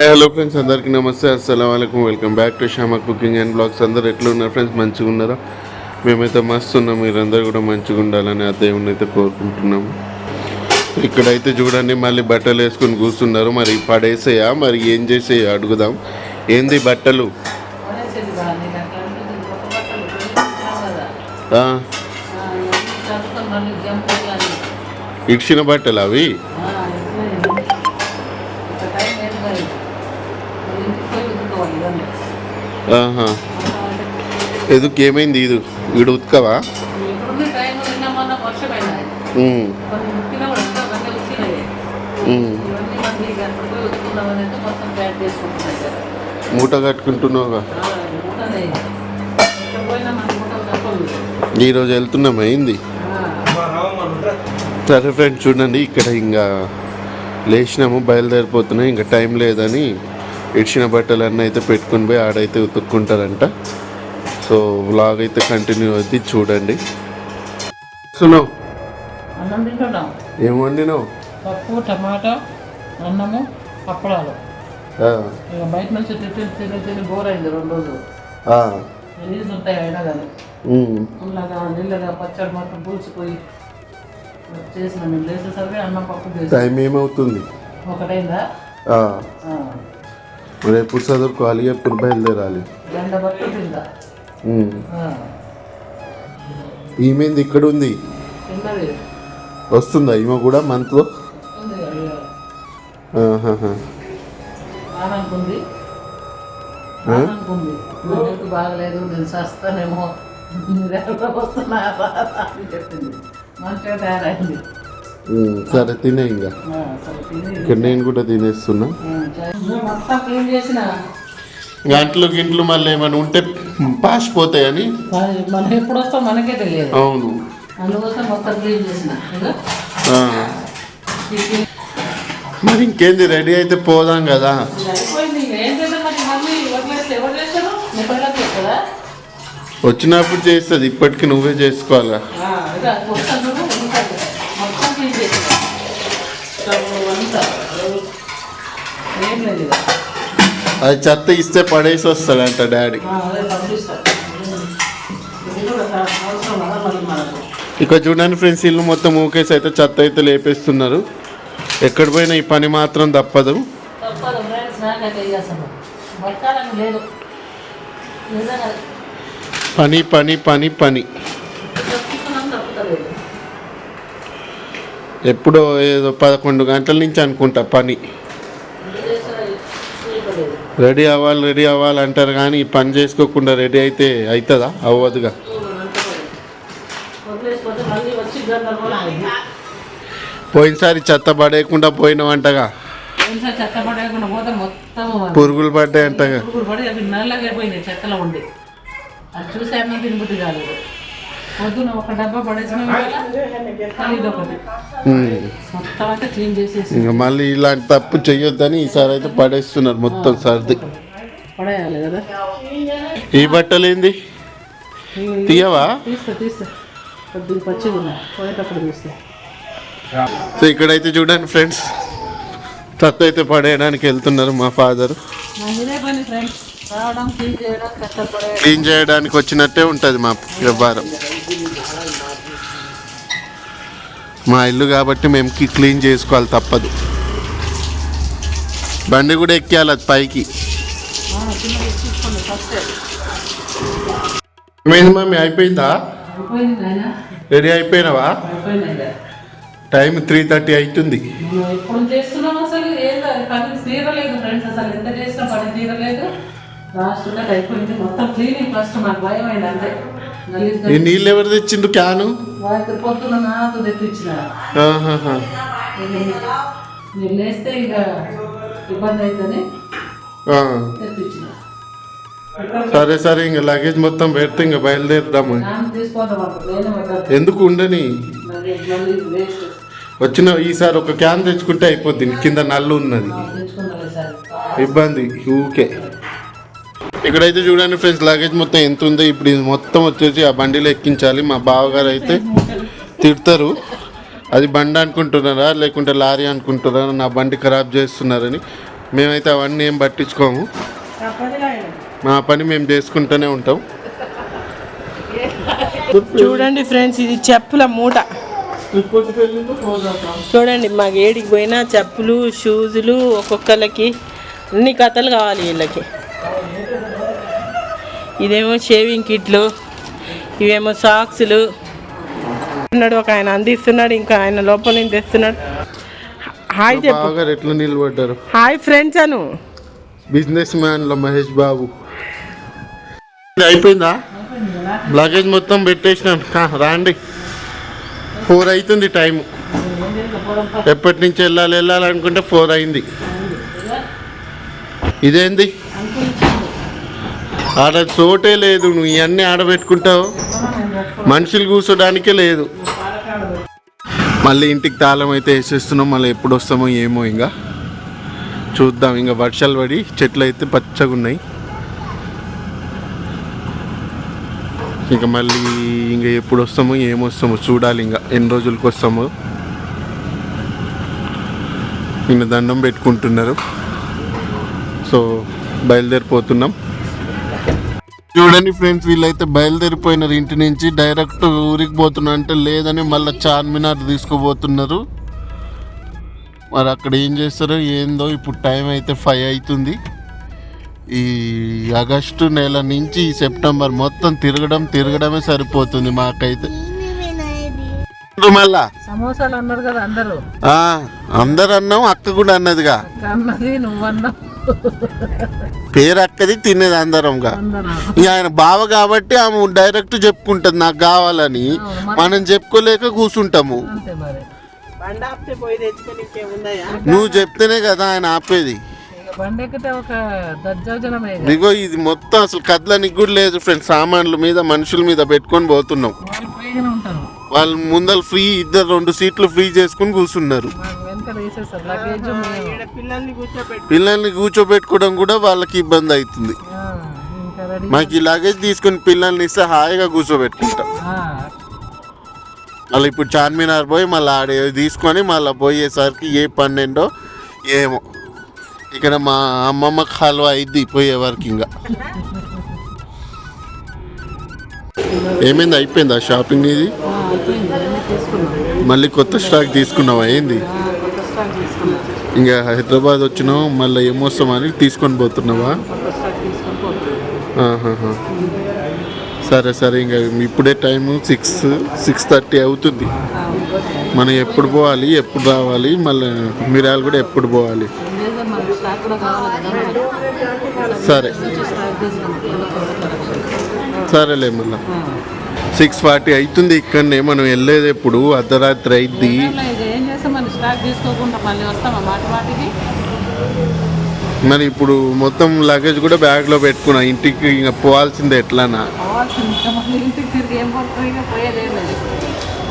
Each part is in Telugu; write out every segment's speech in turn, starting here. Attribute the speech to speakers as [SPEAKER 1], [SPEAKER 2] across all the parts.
[SPEAKER 1] హలో ఫ్రెండ్స్ అందరికీ నమస్తే అస్సలం అయికం welcome back to Shama cooking and blogs. అందరు ఎట్లా ఉన్నారు ఫ్రెండ్స్ మంచిగా ఉన్నారా? మేమైతే మస్తు ఉన్నాం మీరందరూ కూడా మంచిగా ఉండాలని ఆ దేవుని అయితే కోరుకుంటున్నాము ఇక్కడైతే చూడండి మళ్ళీ బట్టలు వేసుకొని కూర్చున్నారు. మరి పడేసేయా? మరి ఏం చేసేయా? అడుగుదాం. ఏంది బట్టలు?
[SPEAKER 2] పడేసేది బాగా నీకు అయితే మొత్తం ప్యాక్ చేసుకుంటున్నాయి కదా.
[SPEAKER 1] మూట కట్టుకుంటున్నావుగా. ఈరోజు వెళ్తున్నాం అయింది? సరే ఫ్రెండ్స్ చూడండి ఇక్కడ ఇంకా లేచినాము బయలుదేరిపోతున్నాం ఇంకా టైం లేదని. ఇడిచిన బట్టలన్నీ అయితే పెట్టుకుని పోయి ఆడైతే ఉతుక్కుంటారంట. సో వ్లాగ్ అయితే కంటిన్యూ అవుద్ది చూడండి. సునో ఏం వండినావు?
[SPEAKER 2] పప్పు టమాటా అన్నము బయట నుంచి తిని తిని బోర్ అయింది రెండు రోజులు. రిలీజ్ ఉంటాయి అయినా కానీ. నీళ్ళగా పచ్చడి మొత్తం పూసిపోయి చేసిన లేచేసరికి అన్నం పప్పు
[SPEAKER 1] టైం ఏమవుతుంది?
[SPEAKER 2] ఒకటైందా?
[SPEAKER 1] ఎప్పుడు చదువుకోవాలి ఎప్పుడు బయలుదేరాలి. ఈమెంది ఇక్కడ ఉంది. వస్తుందా? ఈమె కూడా మంత్లో
[SPEAKER 2] బాగలేదు నేను చేస్తానేమో. చెప్పింది. మంచిగా తయారైంది.
[SPEAKER 1] సరే తినే ఇంకా. ఇక్కడ నేను కూడా తినేస్తున్నా. గంటలు గింట్లు మళ్ళీ ఏమైనా ఉంటే పాసిపోతాయని
[SPEAKER 2] మరి మనం ఎప్పుడు వస్తాం మనకే తెలియదు.
[SPEAKER 1] అవును.
[SPEAKER 2] అందుకోసం మొత్తం క్లీన్ చేసిన.
[SPEAKER 1] మరి ఇంకేంది రెడీ అయితే పోదాం కదా. వచ్చినప్పుడు చేస్తుంది ఇప్పటికి నువ్వే చేసుకోవాలా
[SPEAKER 2] ఆ, ఇదిగో అది మొత్తం చూడు, ఉంటుంది. మొత్తం క్లీన్ చేసిన స్టవ్ అంతా ఏం లేదు ఇక
[SPEAKER 1] అది చెత్త ఇస్తే పడేసి వస్తాడంట డాడీ ఇక చూడండి ఫ్రెండ్స్ ఇల్లు మొత్తం ఊకేసి అయితే చెత్త అయితే లేపేస్తున్నారు. ఎక్కడ పోయినా ఈ పని మాత్రం తప్పదు. పని పని పని పని. ఎప్పుడో ఏదో పదకొండు గంటల నుంచి అనుకుంటా పని. రెడీ అవ్వాలి రెడీ అవ్వాలి అంటారు కానీ పని చేసుకోకుండా రెడీ అయితే అవుతుందా? అవ్వదుగా. పోయినసారి చెత్త పడేయకుండా పోయినవంటగా? పురుగులు పడ్డాయంటగా?
[SPEAKER 2] పురుగులు పడి అవి నల్లగా అయిపోయినాయి చెత్తలో ఉండి. అది చూసి అన్నం తినబుద్ధి కాలేదు. పొద్దున ఒక డబ్బా పడేసిన ఇది ఒకటి
[SPEAKER 1] ఉమ్.
[SPEAKER 2] మొత్తం అయితే క్లీన్ చేసేసి.
[SPEAKER 1] ఇంకా మళ్ళీ ఇలాంటి తప్పు చెయ్యొద్దని ఈసారి అయితే పడేస్తున్నారు మొత్తం సర్ది.
[SPEAKER 2] పడేయాలి కదా.
[SPEAKER 1] ఈ బట్టలు ఏంది? తీయవా?
[SPEAKER 2] తీస్తా తీస్తా. కొద్దిగా పచ్చిగా ఉన్నాయి పోయేటప్పుడు తీస్తా.
[SPEAKER 1] సో ఇక్కడైతే చూడండి ఫ్రెండ్స్ చెత్త అయితే పడేయడానికి వెళ్తున్నారు మా ఫాదర్.
[SPEAKER 2] ఫ్రెండ్స్. క్లీన్
[SPEAKER 1] చేయడానికి వచ్చినట్టే ఉంటుంది మా వ్యవహారం. మా ఇల్లు కాబట్టి మేము క్లీన్ చేసుకోవాలి తప్పదు. బండి కూడా ఎక్కియాలి అది పైకి. ఏమైంది మమ్మీ అయిపోయిందా? రెడీ అయిపోయినావా? టైం త్రీ థర్టీ అవుతుంది
[SPEAKER 2] మనం ఎప్పుడు చేస్తున్నాం అసలు ఏందో అది పని తీరలేదు ఫ్రెండ్స్ అసలు. ఎంత చేసినా పని తీరలేదు. లాస్ట్ అయిపోయింది. మొత్తం క్లీనింగ్ ఫస్ట్ మాకు భయం అయింది అంతే. గలీజ్
[SPEAKER 1] ఈ నీళ్ళు ఎవరు తెచ్చిండు క్యాను?
[SPEAKER 2] పొద్దున నాతో తెప్పించిన.
[SPEAKER 1] ఆహాహా.
[SPEAKER 2] నేను లేస్తే ఇక ఇబ్బంది అవుతుంది. తెప్పించిన.
[SPEAKER 1] సరే సరే ఇంకా లగేజ్ మొత్తం పెడితే ఇంకా బయలుదేరుదాము. ఎందుకు ఉండని? వచ్చిన ఈసారి ఒక క్యాన్ తెచ్చుకుంటే అయిపోద్ది. కింద నల్లు ఉన్నది. ఇబ్బంది. ఊకే. ఇక్కడైతే చూడండి ఫ్రెండ్స్ లగేజ్ మొత్తం ఎంత ఉందో ఇప్పుడు ఇది మొత్తం వచ్చేసి ఆ బండిలో ఎక్కించాలి. మా బావగారు అయితే తిడతారు. అది బండి అనుకుంటున్నారా? లేకుంటే లారీ అనుకుంటున్నారా? నా బండి ఖరాబ్ చేస్తున్నారని. మేమైతే అవన్నీ ఏం పట్టించుకోము. మా పని మేము చేసుకుంటూనే ఉంటాం.
[SPEAKER 3] చూడండి ఫ్రెండ్స్ ఇది చెప్పుల మూట. చూడండి మాకు ఏడికి పోయినా చెప్పులు షూజులు ఒక్కొక్కరికి అన్ని కథలు కావాలి వీళ్ళకి. ఇదేమో షేవింగ్ కిట్లు ఇవేమో సాక్స్లు ఉన్నాడు ఒక ఆయన అందిస్తున్నాడు ఇంకా ఆయన లోపల నుంచి తెస్తున్నాడు. హాయ్ చెప్పు.
[SPEAKER 1] ఎట్లా నిలబడ్డారు.
[SPEAKER 3] హాయ్ ఫ్రెండ్స్ అను.
[SPEAKER 1] బిజినెస్ మ్యాన్లో మహేష్ బాబు. అయిపోయిందా? లగేజ్ మొత్తం పెట్టేసినాను. రాండి. ఫోర్ అవుతుంది టైం ఎప్పటి నుంచి వెళ్ళాలి వెళ్ళాలనుకుంటే ఫోర్ అయింది. ఇదేంది? ఆడ చోటే లేదు నువ్వు ఇవన్నీ ఆడబెట్టుకుంటావు. మనుషులు కూర్చోడానికే లేదు. మళ్ళీ ఇంటికి తాళం అయితే వేసేస్తున్నాం మళ్ళీ ఎప్పుడు వస్తామో ఏమో ఇంకా చూద్దాం ఇంకా వర్షాలు పడి చెట్లు అయితే పచ్చగా ఉన్నాయి. ఇంకా మళ్ళీ ఇంకా ఎప్పుడు వస్తామో ఏమొస్తామో చూడాలి ఇంకా ఎన్ని రోజులకి వస్తామో. ఇంకా దండం పెట్టుకుంటున్నారు. సో బయలుదేరిపోతున్నాం. చూడండి ఫ్రెండ్స్ వీళ్ళైతే బయలుదేరిపోయినారు ఇంటి నుంచి. డైరెక్ట్ ఊరికి పోతున్నా అంటే లేదని మళ్ళీ చార్మినార్ తీసుకుపోతున్నారు. మరి అక్కడ ఏం చేస్తారో? ఏందో ఇప్పుడు టైం అయితే ఫైవ్ అవుతుంది. ఈ ఆగస్టు నెల నుంచి ఈ సెప్టెంబర్ మొత్తం తిరగడం తిరగడమే సరిపోతుంది మాకైతే. మళ్ళా?
[SPEAKER 2] సమోసాలు అన్నారు కదా అందరూ.
[SPEAKER 1] అందరు అన్నాం అక్క కూడా అన్నదిగా.
[SPEAKER 2] అన్నది నువ్వన్నావు.
[SPEAKER 1] పేరు అక్కది తినేది అందరంగా.
[SPEAKER 2] అందరూ.
[SPEAKER 1] ఇక ఆయన బావ కాబట్టి ఆమె డైరెక్ట్ చెప్పుకుంటది నాకు కావాలని. మనం చెప్పుకోలేక కూర్చుంటాము. నువ్వు చెప్తేనే కదా ఆయన ఆపేది.
[SPEAKER 2] బండి ఎక్కితే ఒక దజ్జోజనమే ఇక.
[SPEAKER 1] ఇదిగో ఇది మొత్తం అసలు కదలనికి కూడా లేదు ఫ్రెండ్స్ సామాన్ల మీద మనుషుల మీద పెట్టుకొని పోతున్నాం.
[SPEAKER 2] వాళ్ళు ఉంటారు.
[SPEAKER 1] వాళ్ళు ముందర ఫ్రీ ఇద్దరు రెండు సీట్లు ఫ్రీ చేసుకుని కూర్చున్నారు.
[SPEAKER 3] పిల్లల్ని కూర్చోబెట్టి
[SPEAKER 1] పిల్లల్ని కూర్చోబెట్టుకోవడం కూడా వాళ్ళకి ఇబ్బంది అవుతుంది.
[SPEAKER 2] ఆ, ఇంకా రెడీ
[SPEAKER 1] మాకు ఈ లగేజ్ తీసుకుని పిల్లల్ని ఇస్తే హాయిగా కూర్చోబెట్టుకుంటాం.
[SPEAKER 2] ఆ,
[SPEAKER 1] మళ్ళీ ఇప్పుడు చార్మినార్ పోయి మళ్ళీ ఆడ తీసుకొని మళ్ళీ పోయేసరికి ఏ పన్నెండో ఏమో. ఇక్కడ మా అమ్మమ్మ కాలువ అయింది పోయే వరకు ఇంకా. ఏమైంది? అయిపోయిందా షాపింగ్ ఇది? మళ్ళీ కొత్త స్టాక్ తీసుకున్నావా? ఏంది? ఇంకా హైదరాబాద్ వచ్చినావు మళ్ళీ ఏమొస్తామని తీసుకొని పోతున్నావా? సరే సరే ఇంకా ఇప్పుడే టైము సిక్స్ సిక్స్ థర్టీ అవుతుంది. మనం ఎప్పుడు పోవాలి ఎప్పుడు రావాలి మళ్ళీ మిరాలు కూడా ఎప్పుడు పోవాలి? సరే. సరేలే మళ్ళీ. సిక్స్ ఫార్టీ అవుతుంది ఇక్కడనే మనం వెళ్ళేది ఎప్పుడు? అర్ధరాత్రి
[SPEAKER 2] అయింది
[SPEAKER 1] మరి ఇప్పుడు మొత్తం లగేజ్ కూడా బ్యాగ్లో పెట్టుకున్నా ఇంటికి ఇంకా పోవాల్సిందే ఎట్లానా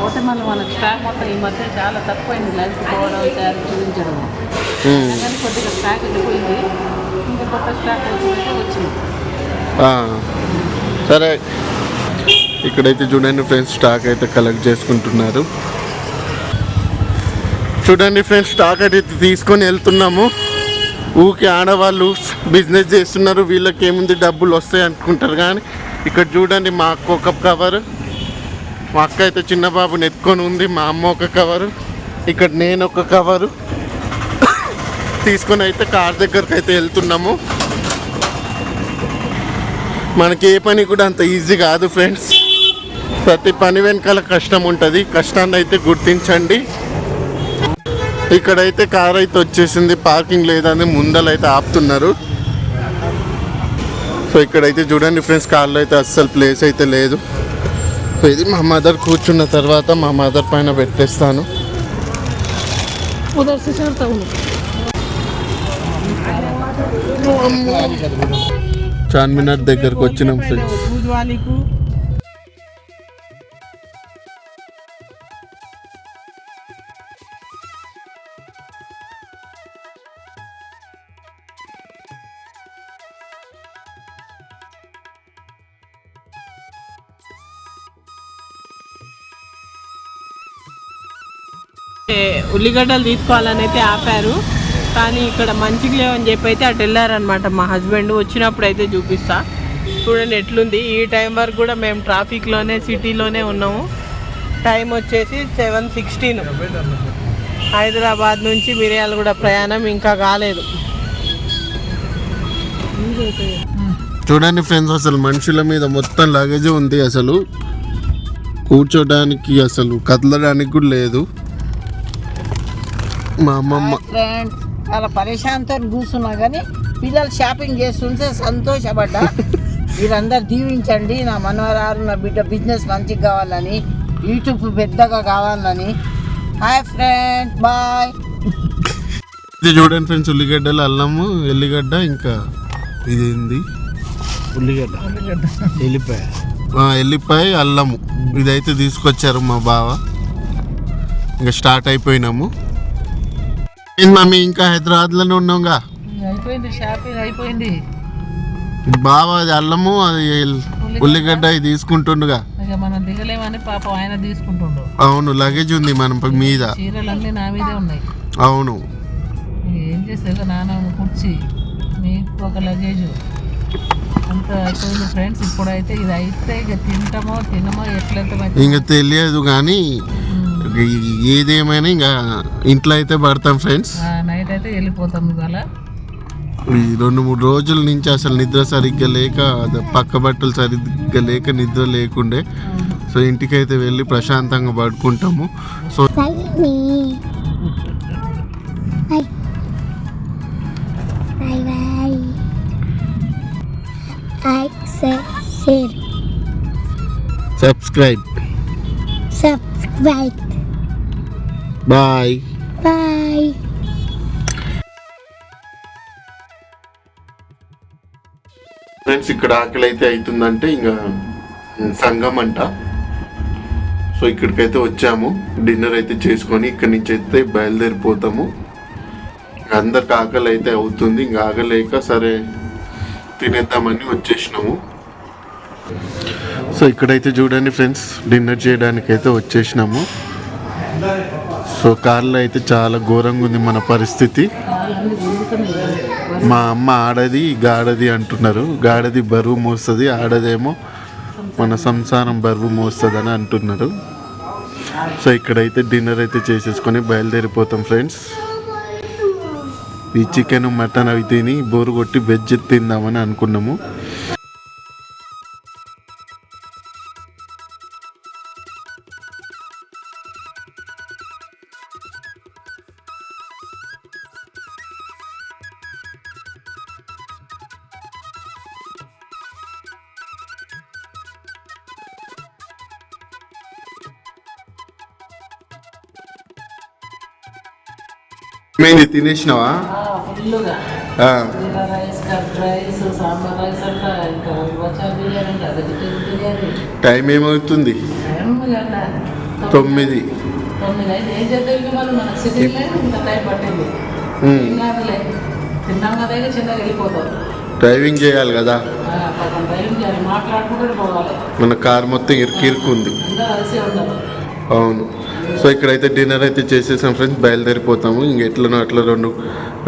[SPEAKER 2] మళ్ళీ మనకి స్టాక్ మొత్తం ఈ మధ్య చాలా తక్కువైంది లైఫ్ పోవడం శారీ చూపించడం. కానీ కొద్దిగా స్టాక్ వెళ్ళిపోయింది ఇంకా కొత్త స్టాక్ వచ్చిందంటే వచ్చింది.
[SPEAKER 1] సరే. ఇక్కడైతే చూడండి ఫ్రెండ్స్ స్టాక్ అయితే కలెక్ట్ చేసుకుంటున్నారు. చూడండి ఫ్రెండ్స్ స్టాక్ అయితే తీసుకొని వెళ్తున్నాము. ఊకే ఆడవాళ్ళు బిజినెస్ చేస్తున్నారు. వీళ్ళకి ఏముంది డబ్బులు వస్తాయి అనుకుంటారు కానీ ఇక్కడ చూడండి మా అక్క ఒక కవర్ మా అక్క అయితే చిన్న బాబుని ఎత్తుకొని ఉంది మా అమ్మ ఒక కవరు ఇక్కడ నేను ఒక కవరు తీసుకొని అయితే కార్ దగ్గరకు అయితే వెళ్తున్నాము. మనకి ఏ పని కూడా అంత ఈజీ కాదు ఫ్రెండ్స్ ప్రతి పని వెనకాల కష్టం ఉంటుంది. కష్టాన్ని అయితే గుర్తించండి. ఇక్కడైతే కార్ అయితే వచ్చేసింది పార్కింగ్ లేదని ముందలైతే ఆపుతున్నారు. సో ఇక్కడైతే చూడండి ఫ్రెండ్స్ కార్లో అయితే అస్సలు ప్లేస్ అయితే లేదు. ఇది మా మదర్ కూర్చున్న తర్వాత మా మదర్ పైన పెట్టేస్తాను. చార్మినార్ దగ్గరకు వచ్చినాం ఫ్రెండ్స్.
[SPEAKER 3] ఉల్లిగడ్డలు తీసుకోవాలని అయితే ఆపారు. కానీ ఇక్కడ మంచిగా లేవని చెప్పి అయితే అటు వెళ్ళారనమాట మా హస్బెండ్. వచ్చినప్పుడు అయితే చూపిస్తా. చూడండి ఎట్లుంది. ఈ టైం వరకు కూడా మేము ట్రాఫిక్లోనే సిటీలోనే ఉన్నాము. టైం వచ్చేసి సెవెన్ సిక్స్టీన్ హైదరాబాద్ నుంచి మిర్యాలగూడ ప్రయాణం ఇంకా కాలేదు.
[SPEAKER 1] చూడండి ఫ్రెండ్స్ అసలు మనుషుల మీద మొత్తం లగేజ్ ఉంది అసలు. కూర్చోడానికి అసలు కదలడానికి కూడా లేదు. మా అమ్మమ్మ.
[SPEAKER 4] ఫ్రెండ్స్ చాలా పరేషాన్తో కూర్చున్నా కానీ పిల్లలు షాపింగ్ చేస్తుంటే సంతోషపడ్డా. మీరందరు దీవించండి నా మనవరాలు నా బిడ్డ బిజినెస్ మంచిగా కావాలని యూట్యూబ్ పెద్దగా కావాలని. హాయ్ ఫ్రెండ్ బాయ్
[SPEAKER 1] ఇది చూడండి ఫ్రెండ్స్ ఉల్లిగడ్డలు అల్లము ఎల్లిగడ్డ ఇంకా ఇదేంది?
[SPEAKER 5] ఉల్లిగడ్డ. వెళ్ళిపోయా
[SPEAKER 1] ఆ, ఎల్లిపాయ అల్లము. ఇదైతే తీసుకొచ్చారు మా బావ. ఇంకా స్టార్ట్ అయిపోయినాము. ఏంది మమ్మీ ఇంకా హైదరాబాద్లోనే ఉన్నాంగా.
[SPEAKER 2] అయిపోయింది షాపింగ్ అయిపోయింది.
[SPEAKER 1] బావ అది అల్లము అది ఉల్లిగడ్డ. ఇది తీసుకుంటుండగా.
[SPEAKER 2] ఇక మనం దిగలేమని పాపం ఆయన తీసుకుంటుండు.
[SPEAKER 1] అవును లగేజ్ ఉంది మన మీద.
[SPEAKER 2] చీరలన్నీ నా మీదే ఉన్నాయి.
[SPEAKER 1] అవును.
[SPEAKER 2] ఇక ఏం చేసేది నాన్న కుర్చీ మీకు ఒక లగేజ్ అంత అయిపోయింది ఫ్రెండ్స్ ఇప్పుడైతే ఇది అయితే ఇక తింటామో తినమో ఎట్లయితే
[SPEAKER 1] ఇంకా తెలియదు కానీ ఏదేమైనా ఇంకా ఇంట్లో అయితే పడతాం ఫ్రెండ్స్.
[SPEAKER 2] నైట్ అయితే వెళ్ళిపోతాం ఇవాళ.
[SPEAKER 1] ఈ రెండు మూడు రోజుల నుంచి అసలు నిద్ర సరిగ్గా లేక పక్క బట్టలు సరిగ్గా లేక నిద్ర లేకుండే. సో ఇంటికైతే వెళ్ళి ప్రశాంతంగా పడుకుంటాము. So
[SPEAKER 6] share,
[SPEAKER 1] subscribe. Bye
[SPEAKER 6] Bye.
[SPEAKER 1] Friends ఇక్కడ ఆకలి అయితే అవుతుందంటే ఇంకా సంఘం అంట. సో ఇక్కడికైతే వచ్చాము. డిన్నర్ అయితే చేసుకొని ఇక్కడి నుంచి అయితే బయలుదేరిపోతాము. ఇంకా అందరికి ఆకలి అయితే అవుతుంది. ఇంకా ఆగలేక సరే తినేద్దామని వచ్చేసినాము. సో ఇక్కడైతే చూడండి ఫ్రెండ్స్ డిన్నర్ చేయడానికి అయితే వచ్చేసినాము. సో కార్లో అయితే చాలా ఘోరంగా ఉంది మన పరిస్థితి. మా అమ్మ ఆడది గాడది అంటున్నారు. గాడది బరువు మోస్తుంది ఆడదేమో మన సంసారం బరువు మోస్తుంది అని అంటున్నారు. సో ఇక్కడైతే డిన్నర్ అయితే చేసేసుకొని బయలుదేరిపోతాం ఫ్రెండ్స్. ఈ చికెన్ మటన్ అవి తిని బోరు కొట్టి వెజ్ తిందామని అనుకున్నాము.
[SPEAKER 2] తిన్నాం కదా ఇక చిన్నగా వెళ్ళిపోతాం.
[SPEAKER 1] డ్రైవింగ్ చేయాలి కదా?
[SPEAKER 2] టైం
[SPEAKER 1] మన కార్ మొత్తం ఇరుకు ఇరుకుంది అవును. సో ఇక్కడైతే డిన్నర్ అయితే చేసేసాం ఫ్రెండ్స్ బయలుదేరిపోతాము. ఇంక ఎట్లనో అట్లా రెండు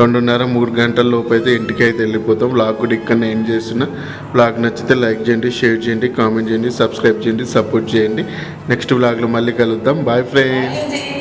[SPEAKER 1] రెండున్నర మూడు గంటల లోపు అయితే ఇంటికి అయితే వెళ్ళిపోతాం. బ్లాగ్ కూడా ఇక్కడ ఏం చేస్తున్నా. బ్లాగ్ నచ్చితే లైక్ చేయండి షేర్ చేయండి కామెంట్ చేయండి సబ్స్క్రైబ్ చేయండి సపోర్ట్ చేయండి. నెక్స్ట్ బ్లాగ్లో మళ్ళీ కలుద్దాం. Bye friends